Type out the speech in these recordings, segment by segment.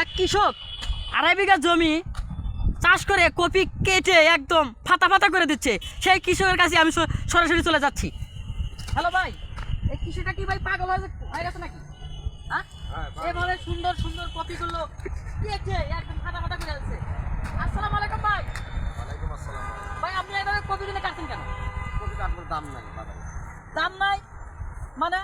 এক কৃষক আড়াই বিঘা জমি চাষ করে কপি কেটে একদম ফাতা ফাতা করে দিচ্ছে। সেই কৃষকের কাছে আমি সরাসরি চলে যাচ্ছি। হ্যালো ভাই এই কৃষকটা কি ভাই পাগল হয়ে গেছে নাকি? হ্যাঁ এভাবে সুন্দর সুন্দর কপিগুলো কেটে একদম ফাটা ফাটা করে দিচ্ছে আসসালামু আলাইকুম ভাই। ওয়ালাইকুম আসসালাম। ভাই আপনি এইভাবে কপিগুলো কাটছেন কেন? কপি কাটবার দাম নাই দাম নাই? মানে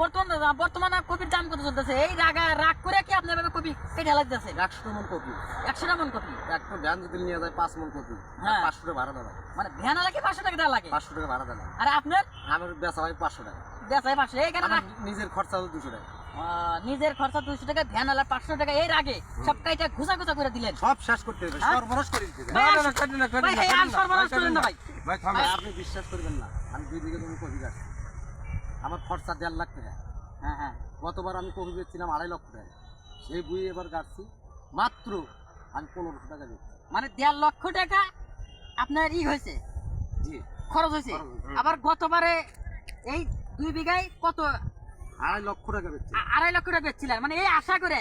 বর্তমান বর্তমানে কপির দাম কত চলতেছে? এই রাগা রাগ করে কি আপনি এভাবে কপি? কেটে লাগতেছে একশো মন কপি। একশো টাকা মন কপি? একটা ভ্যান যদি নিয়ে যায় পাঁচ মন কপি। হ্যাঁ। পাঁচশো টাকা ভাড়া দেওয়া মানে ভ্যান লাগে পাঁচশো টাকা দেওয়া লাগে? পাঁচশো টাকা ভাড়া দেওয়া আর আপনার? আমার বেচা হয় পাঁচশো টাকা। দেশাই পাঁচশো এইখানে আমার নিজের খরচা হলো দুশো টাকা। নিজের খরচা দুশো টাকা ভ্যান আলা পাঁচশো টাকা। এর আগে সব কাইটা ঘুষা ঘুষা করে দিলেন। সব শেষ করতে হবে। হ্যাঁ? সর্বনাশ করে দিতে ভাই, আর- ভাই, এই আর সর্বনাশ করেন না ভাই। ভাই আপনি বিশ্বাস করবেন না। আমি দুই বিঘা জমি কপি কাটছি। আমার খরচা দেড় লাখ টাকা। হ্যাঁ হ্যাঁ। গতবার আমি কপি বেচছিলাম আড়াই লক্ষ টাকা। সেই এবার কাটছি মাত্র আমি পনেরোশো টাকা দিচ্ছি। মানে দেড় লক্ষ টাকা আপনার ই হয়েছে? জি। খরচ হয়েছে? আবার গতবারে এই দুই বিঘায় কত? আড়াই লক্ষ টাকা বেচছি। আড়াই লক্ষ টাকা বেচছিলেন। মানে এই আশা করে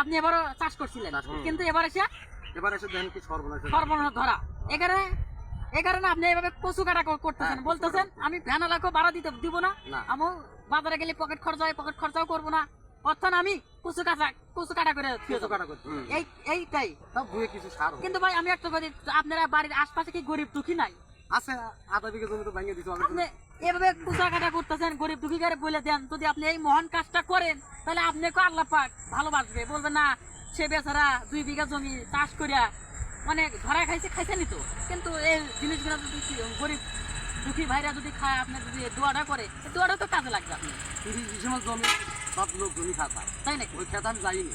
আপনি এবারও চাষ করছিলেন। কিন্তু এবার এসে এবার এসে দেখেন কি সর্বনাশ সর্বনাশ ধরা। এখানে এই কারণে আপনি এভাবে কচু কাটা করতেছেন। হ্যাঁ, বলতেছেন আমি ভ্যান লাখো ভাড়া দিতে দিব না। না। আমি বাজারে গেলে পকেট খরচা হয় পকেট খরচাও করব না। অর্থাৎ আমি কচু কাটা কচু কাটা করে কচু। কাটা এই এইটাই। বুয়ে কিছু সার কিন্তু ভাই আমি একটা কথা আপনারা বাড়ির আশপাশে কি গরিব দুঃখী নাই? আছে আধা বিঘা জমি তো হবে আপনি এভাবে কুচা কাটা করতেছেন গরিব দুঃখী করে বলে দেন যদি আপনি এই মহান কাজটা করেন তাহলে আপনাকে আল্লাহ পাক ভালোবাসবে। বলবে না সে বেচারা দুই বিঘা জমি চাষ করিয়া মানে ধরা খাইছে খাইছে নি তো? কিন্তু এই জিনিসগুলো যদি গরিব দুঃখী ভাইরা যদি খায় আপনি যদি দোয়াটা করে দোয়াটা তো কাজে লাগবে আপনি জমি সব লোক জমি খাতা। তাই নাকি? ওই খেতে আমি যাইনি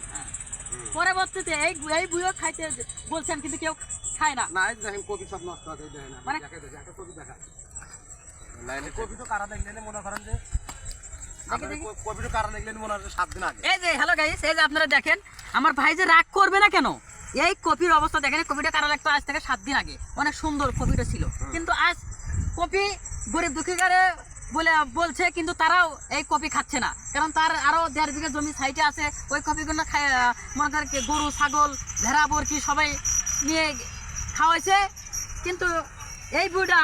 পরবর্তীতে এই এই বুয়ো খাইতে বলছেন কিন্তু কেউ খায় না। না দেখেন কপি সব নষ্ট আছে এই দেখেন মানে- দেখা কপি দেখা তো কারা দেখলেন মনে করেন যে? দেখি, দেখি। কপি তো কারা দেখলেন মনে হয় যে সাত দিন আগে? এই যে হ্যালো গাইস এই যে আপনারা দেখেন আমার ভাই যে রাগ করবে না কেন? এই কপির অবস্থা দেখেন কপিটা কারা লাগতো আজ থেকে সাত দিন আগে। অনেক সুন্দর কপিটা ছিল। কিন্তু আজ কপি গরিব দুঃখীকারে বলে, বলছে, কিন্তু তারাও এই কপি খাচ্ছে না। কারণ তার আরও দেড় বিঘা জমি সাইডে আছে, ওই কপিগুলো খায় মনে গরু, ছাগল, ভেড়া, বরকি সবাই নিয়ে খাওয়াইছে। কিন্তু এই বুড়া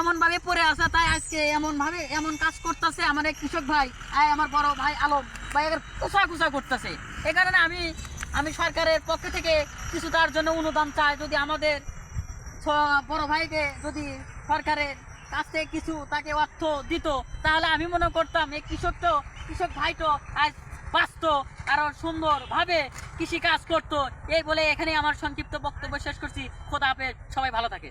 এমন ভাবে পড়ে আছে, তাই আজকে এমন ভাবে এমন কাজ করতেছে আমার এই কৃষক ভাই, আয় আমার বড় ভাই আলম ভাই, এর কুচা কুচা করতেছে। এই কারণে আমি আমি সরকারের পক্ষ থেকে কিছু তার জন্য অনুদান চাই, যদি আমাদের বড় ভাইকে যদি সরকারের কাছ কিছু তাকে অর্থ দিত, তাহলে আমি মনে করতাম এই কৃষক তো, কৃষক ভাই তো আজ বাঁচত, আরও সুন্দরভাবে কৃষি কাজ করতো। এই বলে এখানে আমার সংক্ষিপ্ত বক্তব্য শেষ করছি। খোদা হাফেজ, সবাই ভালো থাকে।